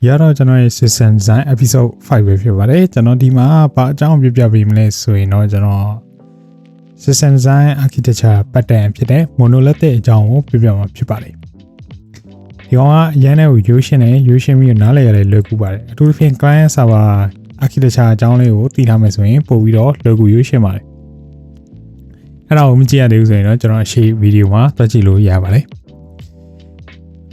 ဒီကတော့ကျွန်တော်ရဲ့ system design episode 5ပဲဖြစ်ပါတယ်ကျွန်တော်ဒီမှာဘာအကြောင်းပြပြပေးမလဲဆိုရင်တော့ကျွန်တော် system design architecture pattern ဖြစ်တဲ့ monolithic အကြောင်းကိုပြပြမှာဖြစ်ပါတယ်ဒီကောင်ကအရန်တဲ့ကိုရိုးရှင်းတယ်ရိုးရှင်းပြီးတော့နားလည်ရတဲ့လွယ်ကူပါတယ်အထူးသဖြင့် client server architecture အကြောင်းလေးကိုသိထားမယ်ဆိုရင်ပို့ပြီးတော့လွယ်ကူရိုးရှင်းပါတယ်အဲ့ဒါကိုမကြည့်ရသေးဘူးဆိုရင်တော့ကျွန်တော်အရှိဗီဒီယိုမှာတွက်ကြည့်လို့ရပါတယ်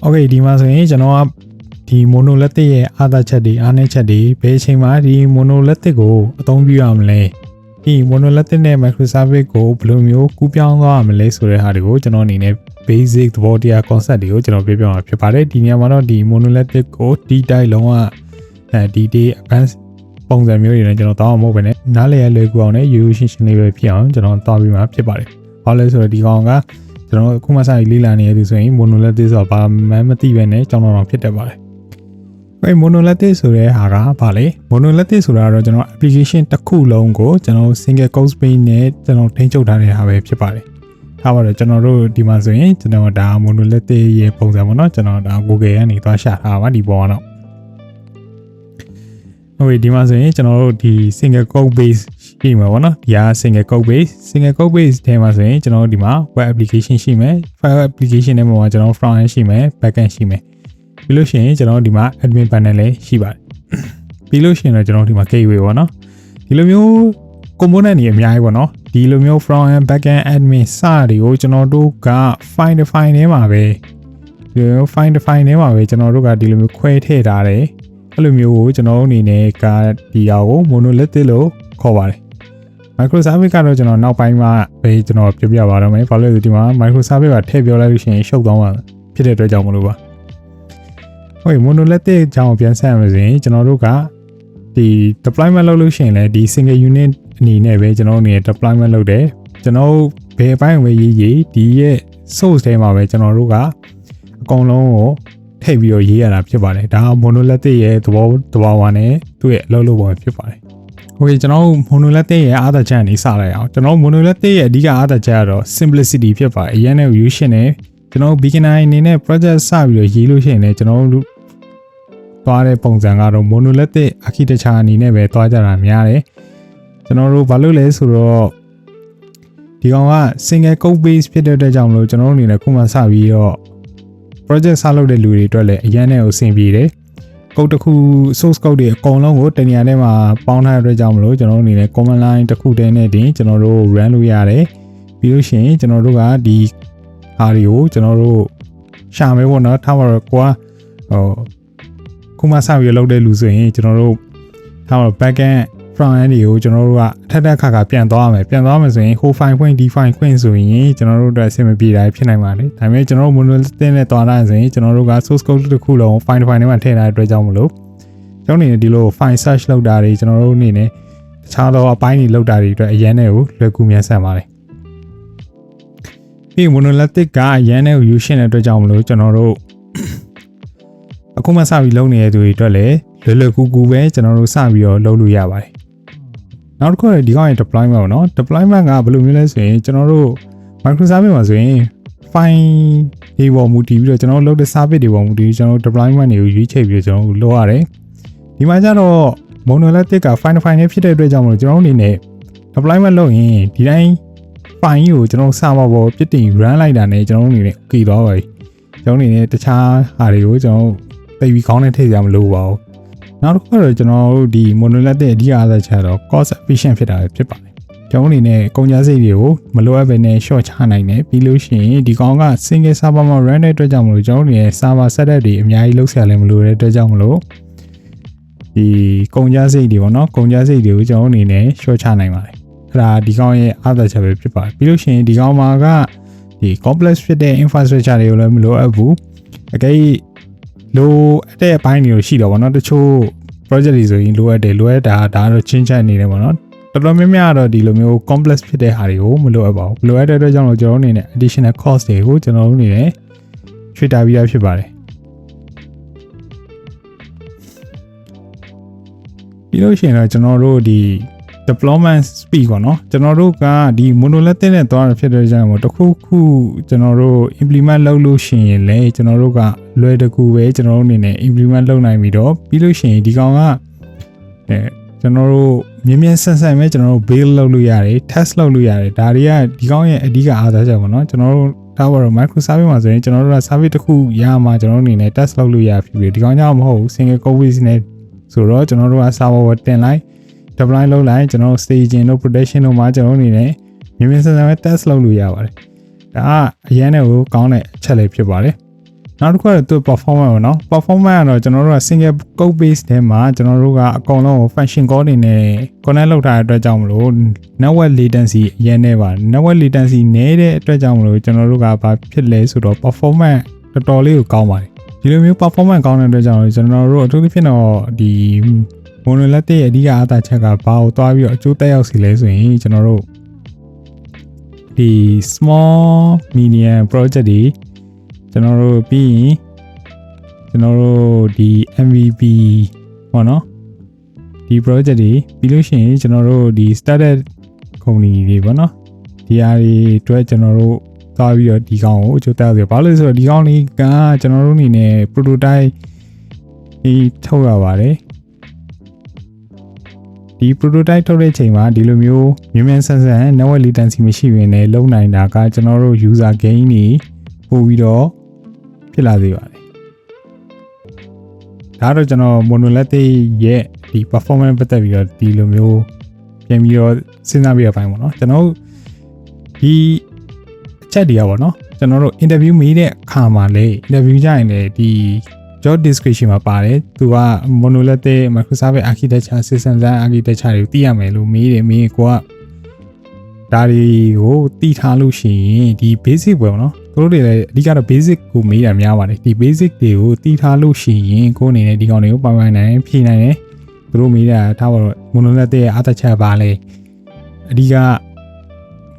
Okay ဒီမှာဆိုရင်ကျွန်တော်က ဒီ monolithic ရဲ့အားသာချက်တွေအားနည်းချက်တွေဘယ်အချိန်မှာဒီ monolithic ကိုအသုံးပြုရမလဲဒီ monolithic နဲ့ microservice ကိုဘယ်လိုမျိုးကူးပြောင်းသွားရမလဲဆိုတဲ့ဟာတွေကိုကျွန်တော်အနေနဲ့ basic သဘောတရား concept တွေကိုကျွန်တော်ပြောပြမှာဖြစ်ပါတယ်ဒီနေရာမှာတော့ဒီ monolithic ကိုဒီတိုက်လုံးဝအဲဒီ day advance ပုံစံမျိုးတွေနဲ့ကျွန်တော်တောင်းအောင်မဟုတ်ဘဲနဲ့နားလည်ရလွယ်ကူအောင်နဲ့ရိုးရိုးရှင်းရှင်းလေးပဲဖြစ်အောင်ကျွန်တော်တောင်းပြီးမှာဖြစ်ပါတယ်ဘာလဲဆိုတော့ဒီကောင်ကကျွန်တော်အခုမှစပြီးလေ့လာနေရသူဆိုရင် monolithic ဆိုတာဘာမှမသိပဲနဲ့ကြောင်းတော့ဖြစ်တတ်ပါတယ် အဲ monolithic ဆိုတဲ့ဟာကဘာလဲ monolithic ဆိုတာကတော့ကျွန်တော် application တစ်ခုလုံးကိုကျွန်တော် single code space နဲ့ကျွန်တော်ထိန်းချုပ်ထားတဲ့ဟာပဲဖြစ်ပါတယ်။ဒါပါတော့ကျွန်တော်တို့ဒီမှာဆိုရင်ကျွန်တော်ဒါ monolithic ရဲ့ပုံစံပေါ့နော်ကျွန်တော်ဒါ Google ကနေသွားရှာထားပါဒီပေါ်ကတော့ဟုတ်ပြီဒီမှာဆိုရင်ကျွန်တော်တို့ဒီ single code base ရှိမှာပေါ့နော်ဒီက single code base single code base ထဲမှာဆိုရင်ကျွန်တော်တို့ဒီမှာ web application ရှိမယ် file application ထဲမှာကျွန်တော် front end ရှိမယ် back end ရှိမယ် ပြီးလို့ရှိရင်ကျွန်တော်ဒီမှာ admin panel လည်းရှိပါတယ်ပြီးလို့ရှိရင်တော့ကျွန်တော်ဒီမှာ gateway ပေါ့နော်ဒီလိုမျိုး component တွေအများကြီးပေါ့နော်ဒီလိုမျိုး front end back end admin စတွေကိုကျွန်တော်တို့က file define ထဲမှာပဲဒီလိုမျိုး file define ထဲမှာပဲကျွန်တော်တို့ကဒီလိုမျိုးခွဲထည့်ထားတယ်အဲ့လိုမျိုးကိုကျွန်တော်တို့အနေနဲ့ကဒီဟာကို monolithic လို့ခေါ်ပါတယ် microservice ကတော့ကျွန်တော်နောက်ပိုင်းမှာပဲကျွန်တော်ပြပြပါတော့မယ်။ဘာလို့လဲဆိုဒီမှာ microservice ကထည့်ပြောလိုက်လို့ရှိရင်ရှုပ်သွားမှာဖြစ်တဲ့အတွက်ကြောင့်မလို့ပါ။ ဟုတ်ပြီ monolithic အကြောင်းပြန်ဆက်ရမယ်ဆိုရင်ကျွန်တော်တို့ကဒီ deployment လုပ်လို့ရှိရင်လည်းဒီ single unit အနေနဲ့ပဲကျွန်တော်တို့အနေနဲ့ deployment လုပ်တယ်။ကျွန်တော်တို့ဘယ်အပိုင်းဝေးရေးရေးဒီရဲ့ source ထဲမှာပဲကျွန်တော်တို့ကအကုန်လုံးကိုထည့်ပြီးတော့ရေးရတာဖြစ်ပါတယ်။ဒါ monolithic ရဲ့သဘောသဘာဝနဲ့သူ့ရဲ့အလုပ်လုပ်ပုံဖြစ်ပါတယ်။ Okay ကျွန်တော် monolithic ရဲ့အားသာချက်အနေစလိုက်အောင်ကျွန်တော် monolithic ရဲ့အဓိကအားသာချက်ကတော့ simplicity ဖြစ်ပါတယ်အရင်နဲ့ view ရှင်နဲ့ကျွန်တော် beginner အနေနဲ့ project စပြီးတော့ရေးလို့ရှိရင်လည်းကျွန်တော်တို့ သွားတဲ့ပုံစံကတော့ monolithic architecture အနေနဲ့ပဲသွားကြတာများတယ်ကျွန်တော်တို့ဘာလို့လဲဆိုတော့ဒီကောင်က single code base ဖြစ်တဲ့အတွက်ကြောင့်မလို့ကျွန်တော်တို့အနေနဲ့ခုမှစပြီးတော့ project စလုပ်တဲ့လူတွေအတွက်လည်းအရင်နဲ့ကိုအဆင်ပြေတယ်ကုတ်တစ်ခု source code တွေအကုန်လုံးကိုတနေရာထဲမှာပေါင်းထားတဲ့အတွက်ကြောင့်မလို့ကျွန်တော်တို့အနေနဲ့ command line တစ်ခုတည်းနဲ့တင်ကျွန်တော်တို့ run လုပ်ရတယ်ပြီးလို့ရှိရင်ကျွန်တော်တို့ကဒီဟာတွေကိုကျွန်တော်တို့ရှာမယ်ပေါ့နော်ထားပါတော့ကိုကဟို ခုမှစပြီးလုပ်တဲ့လူဆိုရင်ကျွန်တော်တို့ထားပါတော့ back end front end တွေကိုကျွန်တော်တို့ကအထက်တက်ခါခါပြန်သွားမယ်ပြန်သွားမယ်ဆိုရင်ဟို file ခွင့်ဒီ file ခွင့်ဆိုရင်ကျွန်တော်တို့အတွက်အဆင်မပြေတာဖြစ်နိုင်ပါတယ်ဒါပေမဲ့ကျွန်တော်တို့ monolithic နဲ့သွားတာဆိုရင်ကျွန်တော်တို့က source code တစ်ခုလုံး file file ထဲမှာထည့်ထားတဲ့အတွက်ကြောင့်မလို့ကျွန်တော်အနေနဲ့ဒီလို file search လုပ်တာတွေကျွန်တော်တို့အနေနဲ့တခြားသောအပိုင်းတွေလုပ်တာတွေအတွက်အရန်နဲ့ကိုလွယ်ကူမြန်ဆန်ပါတယ်ပြီး monolithic ကအရန်နဲ့ကိုယူရှင်းတဲ့အတွက်ကြောင့်မလို့ကျွန်တော်တို့ အခုမှစပြီးလုပ်နေတဲ့သူတွေအတွက်လည်းလွယ်လွယ်ကူကူပဲကျွန်တော်တို့စပြီးတော့လုပ်လို့ရပါတယ်နောက်တစ်ခုကဒီကောင်ရဲ့ deployment ပေါ့နော် deployment ကဘယ်လိုမျိုးလဲဆိုရင်ကျွန်တော်တို့ microservice မှာဆိုရင် file တွေပေါ်မူတည်ပြီးတော့ကျွန်တော်တို့လုပ်တဲ့ service တွေပေါ်မူတည်ပြီးကျွန်တော်တို့ deployment တွေကိုရွေးချယ်ပြီးတော့ကျွန်တော်တို့လုပ်ရတယ်ဒီမှာကျတော့ monolithic က file file နဲ့ဖြစ်တဲ့အတွက်ကြောင့်မလို့ကျွန်တော်တို့အနေနဲ့ deployment လုပ်ရင်ဒီတိုင်း file ကြီးကိုကျွန်တော် server ပေါ်ပြစ်တင် run လိုက်တာနဲ့ကျွန်တော်တို့အနေနဲ့ okay သွားပါပြီကျွန်တော်အနေနဲ့တခြားဟာတွေကိုကျွန်တော် သိပြီးကောင်းတဲ့ထည့်ကြမလို့ပါဘူးနောက်တစ်ခုကတော့ကျွန်တော်တို့ဒီ monolithic အဓိကအားသာချက်တော့ cost efficient ဖြစ်တာပဲဖြစ်ပါတယ်ကျွန်တော်အနေနဲ့ကုန်ကျစရိတ်တွေကိုမလိုအပ်ဘဲနဲ့ short ချနိုင်တယ်ပြီးလို့ရှိရင်ဒီကောင်က single server မှာ run တဲ့အတွက်ကြောင့်မလို့ကျွန်တော်အနေနဲ့ server setup တွေအများကြီးလုပ်ဆရာလည်းမလိုတဲ့အတွက်ကြောင့်မလို့ဒီကုန်ကျစရိတ်တွေပေါ့နော်ကုန်ကျစရိတ်တွေကိုကျွန်တော်အနေနဲ့ short ချနိုင်ပါတယ်အဲ့ဒါဒီကောင်ရဲ့အားသာချက်ပဲဖြစ်ပါတယ်ပြီးလို့ရှိရင်ဒီကောင်မှာကဒီ complex ဖြစ်တဲ့ infrastructure တွေကိုလည်းမလိုအပ်ဘူးအကြိ လိုအပ်တဲ့အပိုင်းတွေရှိတော့ဗောနော်တချို့ project တွေဆိုရင်လိုအပ်တယ်လိုအပ်တာဒါကတော့ချင်းချက်နေတယ်ဗောနော်တော်တော်များများတော့ဒီလိုမျိုး complex ဖြစ်တဲ့ဟာတွေကိုမလိုအပ်ပါဘူးလိုအပ်တဲ့အတွက်ကြောင့်လို့ကျွန်တော်တို့အနေနဲ့ additional cost တွေကိုကျွန်တော်တို့အနေနဲ့ချွေတာပြီးသားဖြစ်ပါတယ်ပြီးလို့ရှိရင်တော့ကျွန်တော်တို့ဒီ deployment speed ပေါ့နော်ကျွန်တော်တို့ကဒီ monolithic နဲ့သွားရဖြစ်တဲ့ကြောင့်မို့တစ်ခုခုကျွန်တော်တို့ implement လုပ်လို့ရှိရင်လည်းကျွန်တော်တို့ကလွယ်တကူပဲကျွန်တော်တို့အနေနဲ့ implement လုပ်နိုင်ပြီးတော့ပြီးလို့ရှိရင်ဒီကောင်ကအဲကျွန်တော်တို့မြင်းမြန်းဆန်ဆန်ပဲကျွန်တော်တို့ build လုပ်လို့ရတယ် test လုပ်လို့ရတယ်ဒါတွေကဒီကောင်ရဲ့အဓိကအားသာချက်ပေါ့နော်ကျွန်တော်တို့ဒါပါတော့ microservice မှာဆိုရင်ကျွန်တော်တို့က service တစ်ခုရမှာကျွန်တော်တို့အနေနဲ့ test လုပ်လို့ရဖြစ်ပြီးဒီကောင်ကြောင့်မဟုတ်ဘူး single code base နဲ့ဆိုတော့ကျွန်တော်တို့က server တင်လိုက် deploy လုပ်လိုက်ကျွန်တော်တို့ staging တို့ protection တို့မှာကျွန်တော်တို့အနေနဲ့မြင်မြင်ဆန်ဆန်ပဲ test လုပ်လို့ရပါတယ်ဒါကအရန်နဲ့ကိုကောင်းတဲ့အချက်လေးဖြစ်ပါတယ်နောက်တစ်ခုကတော့သူ performance ပေါ့နော် performance ကတော့ကျွန်တော်တို့က single code base ထဲမှာကျွန်တော်တို့ကအကောင်လုံးကို function call တွေနဲ့ connect လုပ်ထားတဲ့အတွက်ကြောင့်မလို့ network latency အရင်နဲ့ပါ network latency နည်းတဲ့အတွက်ကြောင့်မလို့ကျွန်တော်တို့ကဘာဖြစ်လဲဆိုတော့ performance တော်တော်လေးကိုကောင်းပါတယ်ဒီလိုမျိုး performance ကောင်းတဲ့အတွက်ကြောင့်ကျွန်တော်တို့အထူးသဖြင့်တော့ဒီ monolithic ရဲ့အဓိကအားသာချက်ကဘာကိုသွားပြီးတော့အကျိုးတက်ရောက်စီလဲဆိုရင်ကျွန်တော်တို့ဒီ small medium project တွေကျွန်တော်တို့ပြီးရင်ကျွန်တော်တို့ဒီ MVP ပေါ့နော်ဒီ project တွေပြီးလို့ရှိရင်ကျွန်တော်တို့ဒီ started company တွေပေါ့နော်ဒီအားတွေအတွက်ကျွန်တော်တို့သွားပြီးတော့ဒီကောင်ကိုအကျိုးတက်ရောက်စီဘာလို့လဲဆိုတော့ဒီကောင်လေးကကျွန်တော်တို့အနေနဲ့ prototype ဒီထုတ်ရပါတယ် ဒီ prototype ထုတ်တဲ့ချိန်မှာဒီလိုမျိုးမြင်မြန်ဆန်ဆန် network latency မရှိဘဲနဲ့လုံနိုင်တာကကျွန်တော်တို့ user gain တွေပို့ပြီးတော့ဖြစ်လာစေပါတယ်ဒါတော့ကျွန်တော် monolithic ရဲ့ဒီ performance ပတ်သက်ပြီးတော့ဒီလိုမျိုးပြန်ပြီးတော့စဉ်းစားပြီးရပိုင်းပေါ့နော်ကျွန်တော်ဒီအချက်တွေကပေါ့နော်ကျွန်တော်တို့ interview မေးတဲ့အခါမှာလေ interview ကြရင်လေဒီ job description မှာပါတယ်သူက monolithic microservice architecture system design architecture တွေကိုသိရမယ်လို့မေးတယ်မေးကိုကဒါတွေကိုသိထားလို့ရှိရင်ဒီ basic ပဲပေါ့နော်သူတို့တွေလည်းအဓိကတော့ basic ကိုမေးတာများပါတယ်ဒီ basic တွေကိုသိထားလို့ရှိရင်ကိုယ်အနေနဲ့ဒီကောင်တွေကိုပိုင်ပိုင်နိုင်ဖြည့်နိုင်တယ်သူတို့မေးတာထားပါတော့ monolithic ရဲ့အားသက်ချက်ပါလဲအဓိက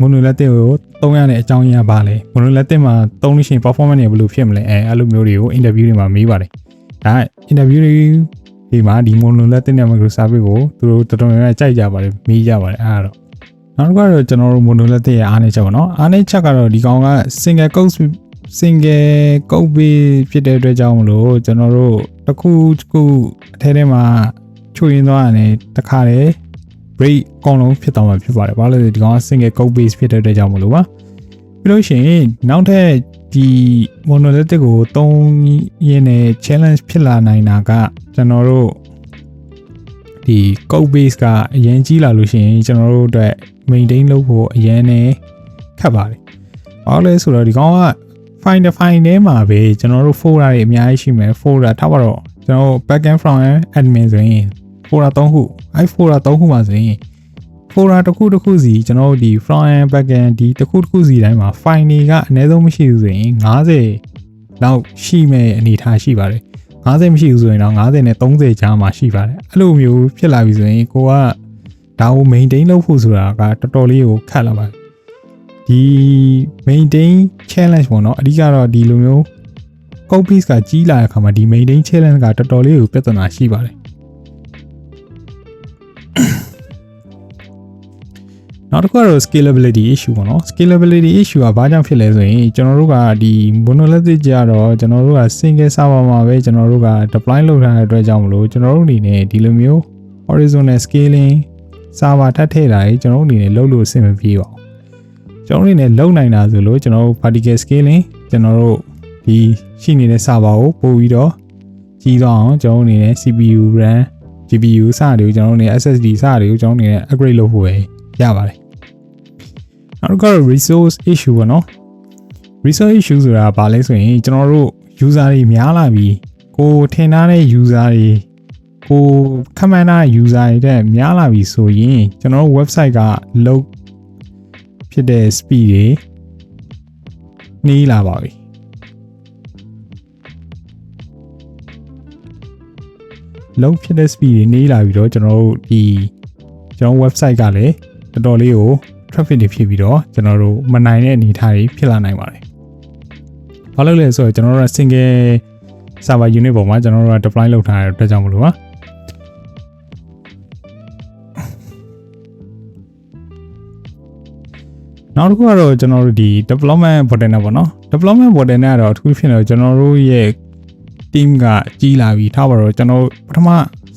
monolithic ကို သုံးရတဲ့အကြောင်းရင်းပါလဲ monolithic မှာသုံးလို့ရှိရင် performance တွေဘယ်လိုဖြစ်မလဲအဲအဲ့လိုမျိုးတွေကို interview တွေမှာမေးပါတယ်ဒါ interview တွေဒီမှာဒီ monolithic နဲ့ microservice ကိုသူတို့တော်တော်များများကြိုက်ကြပါတယ်မေးကြပါတယ်အဲ့ဒါတော့နောက်တစ်ခါတော့ကျွန်တော်တို့ monolithic ရဲ့အားနည်းချက်ပေါ့နော်အားနည်းချက်ကတော့ဒီကောင်က single code single code base ဖြစ်တဲ့အတွက်ကြောင့်မလို့ကျွန်တော်တို့တစ်ခုတစ်ခုအထဲထဲမှာချွေရင်းသွားရတယ်တခါတည်း break အကုန်လုံးဖြစ်သွားမှာဖြစ်ပါတယ်။ဘာလို့လဲဒီကောင်က single code base ဖြစ်တဲ့အတွက်ကြောင့်မလို့ပါ။ ပြီးလို့ရှိရင်နောက်ထပ်ဒီ monolithic ကိုသုံးရင်းနဲ့ challenge ဖြစ်လာနိုင်တာကကျွန်တော်တို့ဒီ code base ကအရင်ကြီးလာလို့ရှိရင်ကျွန်တော်တို့အတွက် maintain လုပ်ဖို့အရင်နဲ့ခက်ပါတယ်။ဘာလို့လဲဆိုတော့ဒီကောင်က file define ထဲမှာပဲကျွန်တော်တို့ folder တွေအများကြီးရှိမယ် folder ထားပါတော့ကျွန်တော်တို့ backend front end admin ဆိုရင် folder 3ခုအဲ folder 3ခုမှာဆိုရင် folder တစ်ခုတစ်ခုစီကျွန်တော်တို့ဒီ front end back end ဒီတစ်ခုတစ်ခုစီတိုင်းမှာ file တွေကအနည်းဆုံးမရှိဘူးဆိုရင်90လောက်ရှိမဲ့အနေအထားရှိပါတယ်90မရှိဘူးဆိုရင်တော့90နဲ့30ကြားမှာရှိပါတယ်အဲ့လိုမျိုးဖြစ်လာပြီဆိုရင်ကိုကဒါကို maintain လုပ်ဖို့ဆိုတာကတော်တော်လေးကိုခက်လာပါတယ်ဒီ maintain challenge ပေါ့နော်အဓိကတော့ဒီလိုမျိုး code base ကကြီးလာတဲ့အခါမှာဒီ maintain challenge ကတော်တော်လေးကိုပြဿနာရှိပါတယ် နောက်တစ်ခုကတော့ scalability issue ပေါ့နော် scalability issue ကဘာကြောင့်ဖြစ်လဲဆိုရင်ကျွန်တော်တို့ကဒီ monolithic ကြတော့ကျွန်တော်တို့က single server မှာပဲကျွန်တော်တို့က deploy လုပ်ထားတဲ့အတွက်ကြောင့်မလို့ကျွန်တော်တို့အနေနဲ့ဒီလိုမျိုး horizontal scaling server ထပ်ထည့်တာကြီးကျွန်တော်တို့အနေနဲ့လုပ်လို့အဆင်မပြေပါဘူးကျွန်တော်တို့အနေနဲ့လုပ်နိုင်တာဆိုလို့ကျွန်တော်တို့ vertical scaling ကျွန်တော်တို့ဒီရှိနေတဲ့ server ကိုပို့ပြီးတော့ကြီးသွားအောင်ကျွန်တော်တို့အနေနဲ့ CPU RAM GPU စတွေကိုကျွန်တော်တို့အနေနဲ့ SSD စတွေကိုကျွန်တော်တို့အနေနဲ့ upgrade လုပ်ဖို့ပဲ ရပါတယ်နောက်တစ်ခါတော့ resource issue ပေါ့နော် resource issue ဆိုတာဘာလဲဆိုရင်ကျွန်တော်တို့ user တွေများလာပြီကိုထင်ထားတဲ့ user တွေကိုခမန်းထား user တွေတဲ့များလာပြီဆိုရင်ကျွန်တော်တို့ website က load ဖြစ်တဲ့ speed တွေနှီးလာပါပြီလုံးဖြစ်တဲ့ speed တွေနှေးလာပြီးတော့ကျွန်တော်တို့ဒီကျွန်တော် website ကလည်း တော်တော်လေးကို traffic တွေဖြစ်ပြီးတော့ကျွန်တော်တို့မနိုင်တဲ့အနေအထားတွေဖြစ်လာနိုင်ပါတယ်။ဘာလို့လဲဆိုတော့ကျွန်တော်တို့က single server unit ပေါ်မှာကျွန်တော်တို့က deploy လုပ်ထားတဲ့အတွက်ကြောင့်မလို့ပါ။နောက်တစ်ခုကတော့ကျွန်တော်တို့ဒီ development bottleneck ပေါ့နော် development bottleneck ကတော့အထူးဖြစ်နေတော့ကျွန်တော်တို့ရဲ့ team ကကြီးလာပြီထားပါတော့ကျွန်တော်တို့ပထမ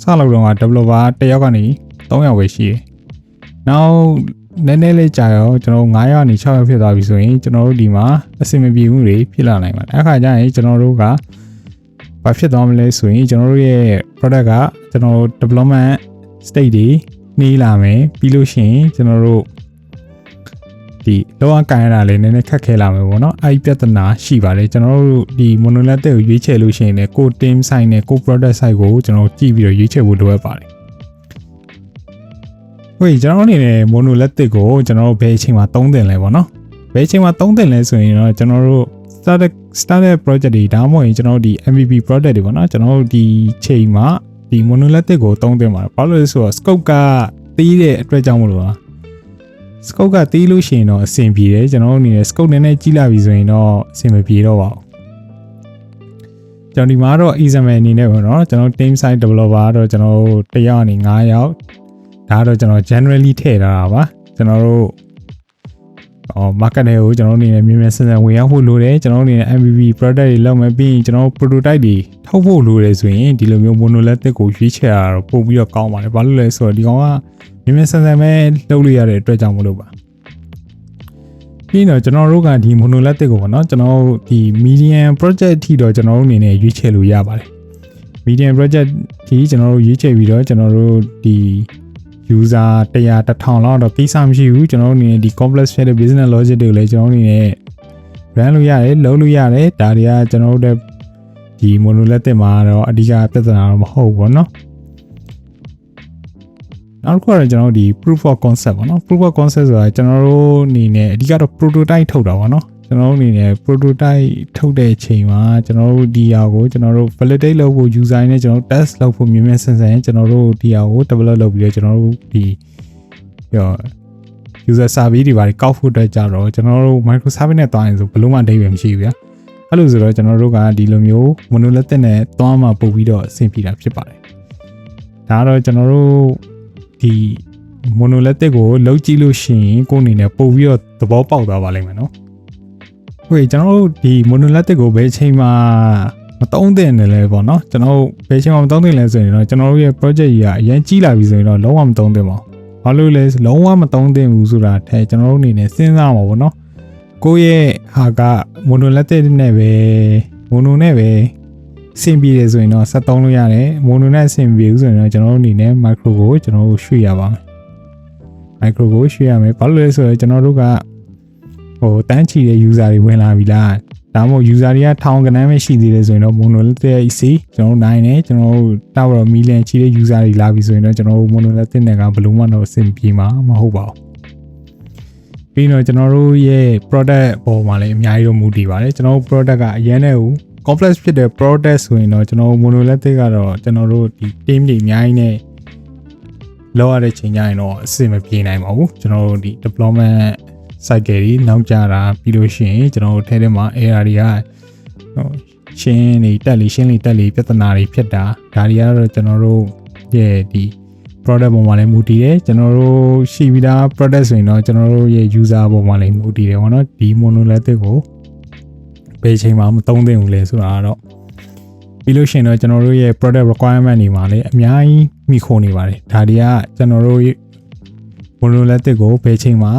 စလောက်တော့က developer တစ်ယောက်ကနေ3ယောက်ပဲရှိတယ်။ နောက်နည်းနည်းလေးကြာရောကျွန်တော်9ယောက်ကနေ6ယောက်ဖြစ်သွားပြီဆိုရင်ကျွန်တော်တို့ဒီမှာအဆင်မပြေမှုတွေဖြစ်လာနိုင်ပါတယ်။အခါကျရင်ကျွန်တော်တို့ကဘာဖြစ်သွားမလဲဆိုရင်ကျွန်တော်တို့ရဲ့ product ကကျွန်တော်တို့ development state တွေနှီးလာမယ်ပြီးလို့ရှိရင်ကျွန်တော်တို့ဒီလောကကန်ရတာလည်းနည်းနည်းခက်ခဲလာမယ်ပေါ့နော်အဲ့ဒီပြဿနာရှိပါတယ်ကျွန်တော်တို့ဒီ monolithic ကိုရွေးချယ်လို့ရှိရင်လည်းကို team site နဲ့ကို product site ကိုကျွန်တော်ကြည့်ပြီးတော့ရွေးချယ်ဖို့လိုအပ်ပါတယ် ဝေးကျွန်တော်အနေနဲ့ monolithic ကိုကျွန်တော်တို့ဘယ်အချိန်မှာသုံးသင့်လဲပေါ့နော်ဘယ်အချိန်မှာသုံးသင့်လဲဆိုရင်တော့ကျွန်တော်တို့ started started project တွေဒါမှမဟုတ်ရင်ကျွန်တော်တို့ဒီ MVP project တွေပေါ့နော်ကျွန်တော်တို့ဒီချိန်မှာဒီ monolithic ကိုသုံးသင့်ပါတယ်ဘာလို့လဲဆိုတော့ scope ကတီးတဲ့အတွက်ကြောင့်မလို့ပါ scope ကတီးလို့ရှိရင်တော့အဆင်ပြေတယ်ကျွန်တော်တို့အနေနဲ့ scope နည်းနည်းကြီးလာပြီဆိုရင်တော့အဆင်မပြေတော့ပါဘူးကျွန်တော်ဒီမှာတော့ example အနေနဲ့ပေါ့နော်ကျွန်တော် team site developer ကတော့ကျွန်တော်တို့1ယောက်အနေ9ယောက် ဒါကတော့ကျွန်တော် generally ထည့်ထားတာပါကျွန်တော်တို့အော် market တွေကိုကျွန်တော်တို့အနေနဲ့မြင်မြင်ဆန်ဆန်ဝင်ရောက်ဖို့လိုတယ်ကျွန်တော်တို့အနေနဲ့ MVP product တွေလုပ်မယ်ပြီးရင်ကျွန်တော်တို့ prototype တွေထုတ်ဖို့လိုတယ်ဆိုရင်ဒီလိုမျိုး monolithic ကိုရွေးချယ်တာတော့ပို့ပြီးတော့ကောင်းပါတယ်ဘာလို့လဲဆိုတော့ဒီကောင်ကမြင်မြင်ဆန်ဆန်ပဲလုပ်လို့ရတဲ့အတွက်ကြောင့်မလို့ပါပြီးတော့ကျွန်တော်တို့ကဒီ monolithic ကိုပေါ့နော်ကျွန်တော်တို့ဒီ medium project အထိတော့ကျွန်တော်တို့အနေနဲ့ရွေးချယ်လို့ရပါတယ် medium project ဒီကျွန်တော်တို့ရွေးချယ်ပြီးတော့ကျွန်တော်တို့ဒီ user 100 1000လောက်တော့ကိစ္စမရှိဘူးကျွန်တော်တို့အနေနဲ့ဒီ complex ဖြစ်တဲ့ business logic တွေကိုလည်းကျွန်တော်တို့အနေနဲ့ run လုပ်ရတယ်လုံးလို့ရတယ်ဒါတွေကကျွန်တော်တို့ဒီ monolithic မှာတော့အဓိကပြဿနာတော့မဟုတ်ဘူးเนาะနောက်တစ်ခုကတော့ကျွန်တော်တို့ဒီ proof of concept ပေါ့နော် proof of concept ဆိုတာကျွန်တော်တို့အနေနဲ့အဓိကတော့ prototype ထုတ်တာပေါ့နော် ကျွန်တော်တို့အနေနဲ့ prototype ထုတ်တဲ့အချိန်မှာကျွန်တော်တို့ဒီဟာကိုကျွန်တော်တို့ validate လုပ်ဖို့ user နဲ့ကျွန်တော်တို့ test လုပ်ဖို့မြင်မြင်ဆန်ဆန်ကျွန်တော်တို့ဒီဟာကို develop လုပ်ပြီးတော့ကျွန်တော်တို့ဒီရော user survey တွေပါကောက်ဖို့အတွက်ကြတော့ကျွန်တော်တို့ micro service နဲ့တွားရင်ဆိုဘယ်လုံးမှအဓိပ္ပာယ်မရှိဘူးဗျာအဲ့လိုဆိုတော့ကျွန်တော်တို့ကဒီလိုမျိုး monolithic နဲ့တွားမှပို့ပြီးတော့အဆင်ပြေတာဖြစ်ပါတယ်ဒါကတော့ကျွန်တော်တို့ဒီ monolithic ကိုလုံးကြည့်လို့ရှိရင်ကိုယ်အနေနဲ့ပို့ပြီးတော့သဘောပေါက်သွားပါလိမ့်မယ်နော် ဟုတ်ကဲ့ကျွန်တော်တို့ဒီ monolithic ကိုဘယ်အချိန်မှာမတုံးတင်တယ်လဲပေါ့နော်ကျွန်တော်တို့ဘယ်အချိန်မှာမတုံးတင်လဲဆိုရင်တော့ကျွန်တော်တို့ရဲ့ project ကြီးကအရင်ကြီးလာပြီဆိုရင်တော့လုံးဝမတုံးတင်ပါဘူးဘာလို့လဲလုံးဝမတုံးတင်ဘူးဆိုတာထဲကျွန်တော်တို့အနေနဲ့စဉ်းစားမှာပေါ့နော်ကိုယ့်ရဲ့ဟာက monolithic နဲ့ပဲ mono နဲ့ပဲအဆင်ပြေတယ်ဆိုရင်တော့ဆက်သုံးလို့ရတယ်မိုနိုနဲ့အဆင်ပြေဘူးဆိုရင်တော့ကျွန်တော်တို့အနေနဲ့ micro ကိုကျွန်တော်တို့ရွှေ့ရပါမယ် micro ကိုရွှေ့ရမယ်ဘာလို့လဲဆိုတော့ကျွန်တော်တို့က ဟိုတန်းချီတဲ့ user တွေဝင်လာပြီလားဒါမှမဟုတ် user တွေကထောင်ကနန်းပဲရှိသေးတယ်ဆိုရင်တော့ monolithic EC ကျွန်တော်တို့နိုင်တယ်ကျွန်တော်တို့တောက်တော့ million ချီတဲ့ user တွေလာပြီဆိုရင်တော့ကျွန်တော်တို့ monolithic နဲ့ကဘယ်လို့မှတော့အဆင်ပြေမှာမဟုတ်ပါဘူးပြီးတော့ကျွန်တော်တို့ရဲ့ product ပေါ်မှာလည်းအများကြီးတော့မူတည်ပါတယ်ကျွန်တော်တို့ product ကအရင်နဲ့ဟို complex ဖြစ်တဲ့ product ဆိုရင်တော့ကျွန်တော် monolithic ကတော့ကျွန်တော်တို့ဒီ team တွေအများကြီးနဲ့လောက်ရတဲ့ချိန်ကျရင်တော့အဆင်မပြေနိုင်ပါဘူးကျွန်တော်တို့ဒီ deployment cycle တွေနောက်ကျတာပြီးလို့ရှိရင်ကျွန်တော်တို့ထဲထဲမှာ error တွေကဟိုရှင်းနေတက်လေရှင်းလေတက်လေပြဿနာတွေဖြစ်တာဒါတွေကတော့ကျွန်တော်တို့ရဲ့ဒီ product ပေါ်မှာလည်းမူတည်တယ်ကျွန်တော်တို့ရှိပြီးသား product ဆိုရင်တော့ကျွန်တော်တို့ရဲ့ user ပေါ်မှာလည်းမူတည်တယ်ပေါ့နော်ဒီ monolithic ကိုဘယ်ချိန်မှမသုံးသင့်ဘူးလဲဆိုတာကတော့ပြီးလို့ရှိရင်တော့ကျွန်တော်တို့ရဲ့ product requirement တွေမှာလည်းအများကြီးမိခိုနေပါတယ်ဒါတွေကကျွန်တော်တို့ monolithic ကိုဘယ်ချိန်မှ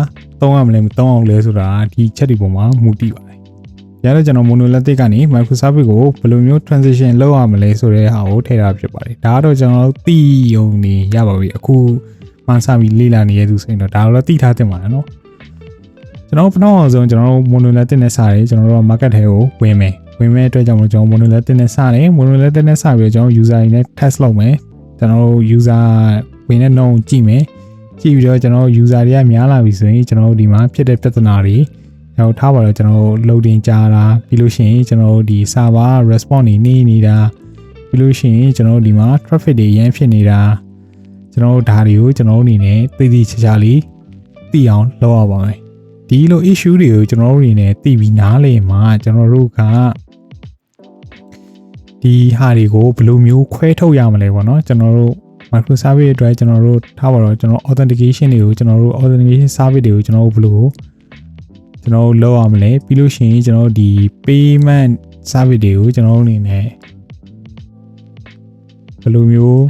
သုံးရမလဲမသုံးအောင်လဲဆိုတာဒီချက်တွေပေါ်မှာမူတည်ပါတယ်။ဒါတော့ကျွန်တော် monolithic ကနေ microservice ကိုဘယ်လိုမျိုး transition လုပ်ရမလဲဆိုတဲ့ဟာကိုထည့်ထားဖြစ်ပါတယ်။ဒါကတော့ကျွန်တော်သိုံနေရပါပြီ။အခုမှစပြီးလေ့လာနေရသူဆိုရင်တော့ဒါတော့သိထားတင်ပါတယ်နော်။ကျွန်တော်ပထမဆုံးကျွန်တော် monolithic နဲ့စတယ်ကျွန်တော်တို့က market ထဲကိုဝင်မယ်။ဝင်မဲ့အတွက်ကြောင့်ကျွန်တော် monolithic နဲ့စတယ်။ monolithic နဲ့စပြီးတော့ကျွန်တော် user တွေနဲ့ test လုပ်မယ်။ကျွန်တော် user ဝင်တဲ့နှုန်းကြည့်မယ်။ ကြည့်ပြီးတော့ကျွန်တော် user တွေကများလာပြီဆိုရင်ကျွန်တော်ဒီမှာဖြစ်တဲ့ပြဿနာတွေကျွန်တော်ထားပါတော့ကျွန်တော် loading ကြာတာပြီးလို့ရှိရင်ကျွန်တော်ဒီ server response တွေနေနေတာပြီးလို့ရှိရင်ကျွန်တော်ဒီမှာ traffic တွေရမ်းဖြစ်နေတာကျွန်တော်ဒါတွေကိုကျွန်တော်အနေနဲ့သိသိချာချာလေးသိအောင်လုပ်ရပါမယ်ဒီလို issue တွေကိုကျွန်တော်တို့အနေနဲ့သိပြီးနားလည်မှကျွန်တော်တို့ကဒီဟာတွေကိုဘယ်လိုမျိုးခွဲထုတ်ရမလဲပေါ့နော်ကျွန်တော်တို့ micro service အတွက်ကျွန်တော်တို့ထားပါတော့ကျွန်တော် authentication တွေကိုကျွန်တော်တို့ authentication service တွေကိုကျွန်တော်တို့ဘယ်လိုကျွန်တော်တို့လောက်ရမလဲပြီးလို့ရှိရင်ကျွန်တော်တို့ဒီ payment service တွေကိုကျွန်တော်တို့အနေနဲ့ဘယ်လိုမျိုး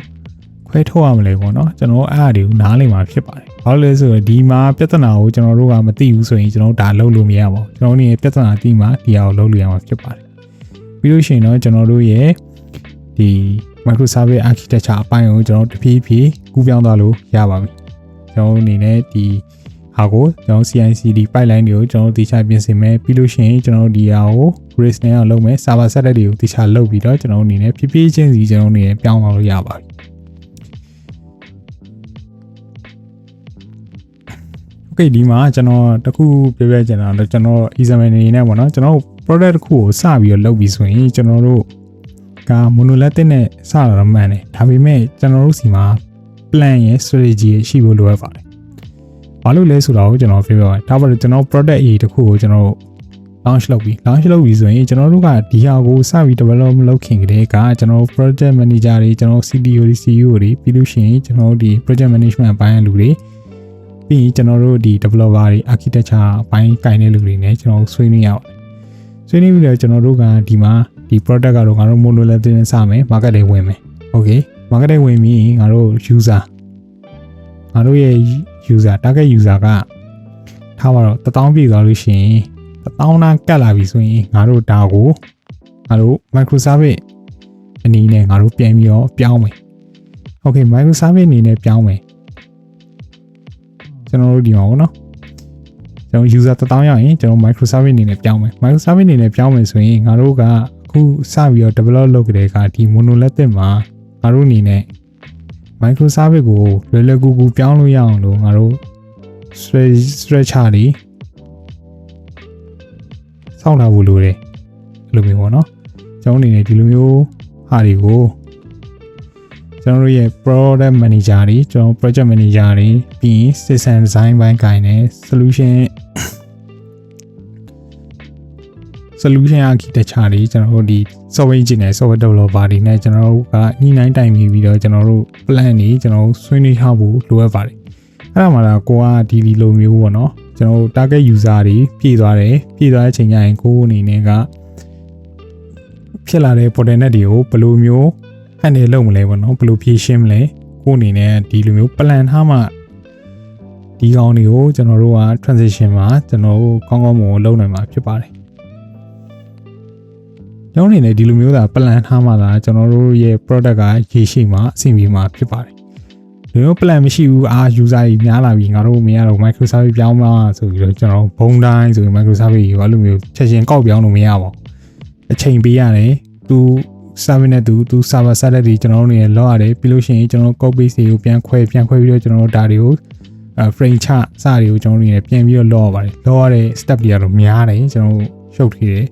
ခွဲထုတ်ရမလဲပေါ့နော်ကျွန်တော်တို့အားအရာတွေကိုနားလည်မှာဖြစ်ပါတယ်ဘာလို့လဲဆိုတော့ဒီမှာပြဿနာကိုကျွန်တော်တို့ကမသိဘူးဆိုရင်ကျွန်တော်တို့ဒါလုပ်လို့မရပါဘူးကျွန်တော်တို့အနေနဲ့ပြဿနာသိမှဒီဟာကိုလုပ်လို့ရမှာဖြစ်ပါတယ်ပြီးလို့ရှိရင်တော့ကျွန်တော်တို့ရဲ့ ဒီ microservice architecture အပိုင်းကိုကျွန်တော်တို့တဖြည်းဖြည်းကူးပြောင်းသွားလို့ရပါပြီကျွန်တော်တို့အနေနဲ့ဒီဟာကိုကျွန်တော် CI/CD pipeline တွေကိုကျွန်တော်တို့တခြားပြင်ဆင်မယ်ပြီးလို့ရှိရင်ကျွန်တော်တို့ဒီဟာကို Grace နဲ့အောင်လုပ်မယ် server setup တွေကိုတခြားလုပ်ပြီးတော့ကျွန်တော်တို့အနေနဲ့ဖြည်းဖြည်းချင်းစီကျွန်တော်တို့အနေနဲ့ပြောင်းသွားလို့ရပါပြီ Okay ဒီမှာကျွန်တော်တခုပြပြချင်တာတော့ကျွန်တော် example အနေနဲ့ပေါ့နော်ကျွန်တော် product တစ်ခုကိုစပြီးတော့လုပ်ပြီးဆိုရင်ကျွန်တော်တို့ က monolithic နဲ့စတာတော့မှန်တယ်ဒါပေမဲ့ကျွန်တော်တို့စီမှာ plan ရဲ့ strategy ရဲ့ရှိဖို့လိုအပ်ပါတယ်။ဘာလို့လဲဆိုတာကိုကျွန်တော်ပြောပြပါမယ်။ဒါပေမဲ့ကျွန်တော် product A တစ်ခုကိုကျွန်တော် launch လုပ်ပြီး launch လုပ်ပြီးဆိုရင်ကျွန်တော်တို့ကဒီဟာကိုစပြီး develop မလုပ်ခင်ကတည်းကကျွန်တော် project manager တွေကျွန်တော် CTO တွေ CEO တွေပြီးလို့ရှိရင်ကျွန်တော်တို့ဒီ project management အပိုင်းအလူတွေပြီးရင်ကျွန်တော်တို့ဒီ developer တွေ architecture အပိုင်းကိုင်တဲ့လူတွေနဲ့ကျွန်တော်ဆွေးနွေးရအောင်ဆွေးနွေးပြီးတော့ကျွန်တော်တို့ကဒီမှာ ဒီ product ကတော့ငါတို့ monolithic နဲ့စမယ် market တွေဝင်မယ် okay market တွေဝင်ပြီးရင်ငါတို့ user ငါတို့ရဲ့ user target user ကထားပါတော့1000ပြည့်သွားလို့ရှိရင်1000နာကတ်လာပြီဆိုရင်ငါတို့ဒါကိုငါတို့ microservice အနေနဲ့ငါတို့ပြန်ပြီးတော့ပြောင်းမယ် okay microservice အနေနဲ့ပြောင်းမယ်ကျွန်တော်တို့ဒီမှာပေါ့နော်ကျွန်တော် user 1000ရရင်ကျွန်တော် microservice အနေနဲ့ပြောင်းမယ် microservice အနေနဲ့ပြောင်းမယ်ဆိုရင်ငါတို့က အခုစပြီးတော့ develop လုပ်ကြတဲ့ကဒီ monolithic မှာငါတို့အနေနဲ့ microservice ကိုလွယ်လွယ်ကူကူပြောင်းလို့ရအောင်လို့ငါတို့ structure တွေစောင့်လာဖို့လိုတယ်အဲ့လိုမျိုးပေါ့နော်ကျွန်တော်အနေနဲ့ဒီလိုမျိုးဟာတွေကိုကျွန်တော်တို့ရဲ့ product manager တွေကျွန်တော် project manager တွေပြီးရင် system design ဘိုင်းကိုင်တယ် solution solution architecture တွေကျွန်တော်တို့ဒီ software engineer software developer တွေနဲ့ကျွန်တော်တို့ကညှိနှိုင်းတိုင်ပြီးပြီးတော့ကျွန်တော်တို့ plan တွေကျွန်တော်တို့ဆွေးနွေးထားဖို့လိုအပ်ပါတယ်အဲ့ဒါမှတော့ကိုကဒီဒီလိုမျိုးပေါ့နော်ကျွန်တော်တို့ target user တွေပြည့်သွားတယ်ပြည့်သွားတဲ့အချိန်ကျရင်ကိုအနေနဲ့ကဖြစ်လာတဲ့ bottleneck တွေကိုဘယ်လိုမျိုး handle လုပ်မလဲပေါ့နော်ဘယ်လိုဖြေရှင်းမလဲကိုအနေနဲ့ဒီလိုမျိုး plan ထားမှဒီကောင်တွေကိုကျွန်တော်တို့က transition မှာကျွန်တော်တို့ကောင်းကောင်းမွန်မွန်လုပ်နိုင်မှာဖြစ်ပါတယ် ကျွန်တော်အနေနဲ့ဒီလိုမျိုးသာ plan ထားမှသာကျွန်တော်တို့ရဲ့ product ကရေရှိမှအဆင်ပြေမှာဖြစ်ပါတယ်ဒီလို plan မရှိဘူးအာ user ကြီးများလာပြီငါတို့မရတော့ microservice ပြောင်းမှာဆိုပြီးတော့ကျွန်တော်ဘုံတိုင်းဆိုရင် microservice ကိုအဲ့လိုမျိုးချက်ချင်းကောက်ပြောင်းလို့မရပါဘူးအချိန်ပေးရတယ်သူ service နဲ့သူသူ server setup တွေကျွန်တော်တို့နေလောက်ရတယ်ပြီးလို့ရှိရင်ကျွန်တော် code base တွေကိုပြန်ခွဲပြန်ခွဲပြီးတော့ကျွန်တော်တို့ဒါတွေကိုအဲ frame ချစတွေကိုကျွန်တော်တို့နေပြန်ပြီးတော့လောက်ရပါတယ်လောက်ရတဲ့ step တွေကတော့များတယ်ကျွန်တော်တို့ရှုပ်ထီတယ်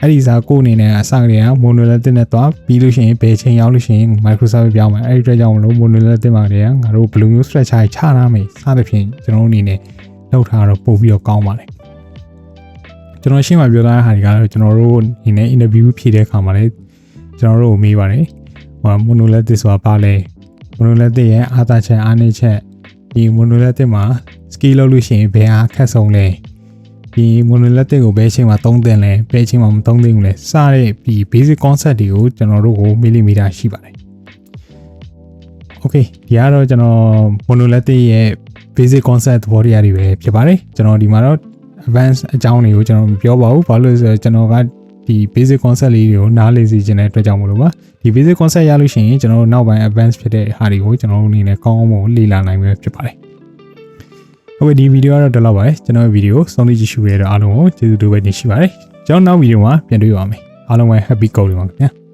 အဲ့ဒီစားကိုအနေနဲ့အစကတည်းက monolithic နဲ့သွားပြီးလို့ရှိရင်ဘယ်ချိန်ရောက်လို့ရှိရင် microservice ပြောင်းမယ်အဲ့ဒီအတွက်ကြောင့်မလို့ monolithic မှာတည်းကငါတို့ဘယ်လိုမျိုး structure ချထားမယ်စသဖြင့်ကျွန်တော်တို့အနေနဲ့လောက်ထားတော့ပို့ပြီးတော့ကောင်းပါတယ်ကျွန်တော်ရှင်းမှပြောထားတဲ့ဟာတွေကတော့ကျွန်တော်တို့အနေနဲ့ interview ဖြည့်တဲ့အခါမှာလည်းကျွန်တော်တို့ကိုမေးပါတယ်ဟို monolithic ဆိုတာဘာလဲ monolithic ရဲ့အားသာချက်အားနည်းချက်ဒီ monolithic မှာ skill လုပ်လို့ရှိရင်ဘယ်အားခက်ဆုံးလဲ ဒီ monolithic ကိုဘယ်အချိန်မှာသုံးသင့်လဲဘယ်အချိန်မှာမသုံးသင့်ဘူးလဲစတဲ့ဒီ basic concept တွေကိုကျွန်တော်တို့ကိုမီလီမီတာရှိပါတယ် Okay ဒီကတော့ကျွန်တော် monolithic ရဲ့ basic concept သဘောတရားတွေပဲဖြစ်ပါတယ်ကျွန်တော်ဒီမှာတော့ advanced အကြောင်းတွေကိုကျွန်တော်မပြောပါဘူးဘာလို့လဲဆိုတော့ကျွန်တော်ကဒီ basic concept လေးတွေကိုနားလည်စေချင်တဲ့အတွက်ကြောင့်မလို့ပါဒီ basic concept ရလို့ရှိရင်ကျွန်တော်တို့နောက်ပိုင်း advanced ဖြစ်တဲ့ဟာတွေကိုကျွန်တော်တို့အနေနဲ့ကောင်းအောင်မလေ့လာနိုင်မှာဖြစ်ပါတယ် ဟုတ်ကဲ့ဒီဗီဒီယိုကတော့ဒီလောက်ပါပဲကျွန်တော်ဗီဒီယိုဆုံးဖြတ်ကြည့်ရှုရတဲ့အားလုံးကိုကျေးဇူးတင်ပဲတင်ရှိပါတယ်ကျွန်တော်နောက်ဗီဒီယိုမှာပြန်တွေ့ပါမယ်အားလုံးပဲ happy go တွေပါခင်ဗျာ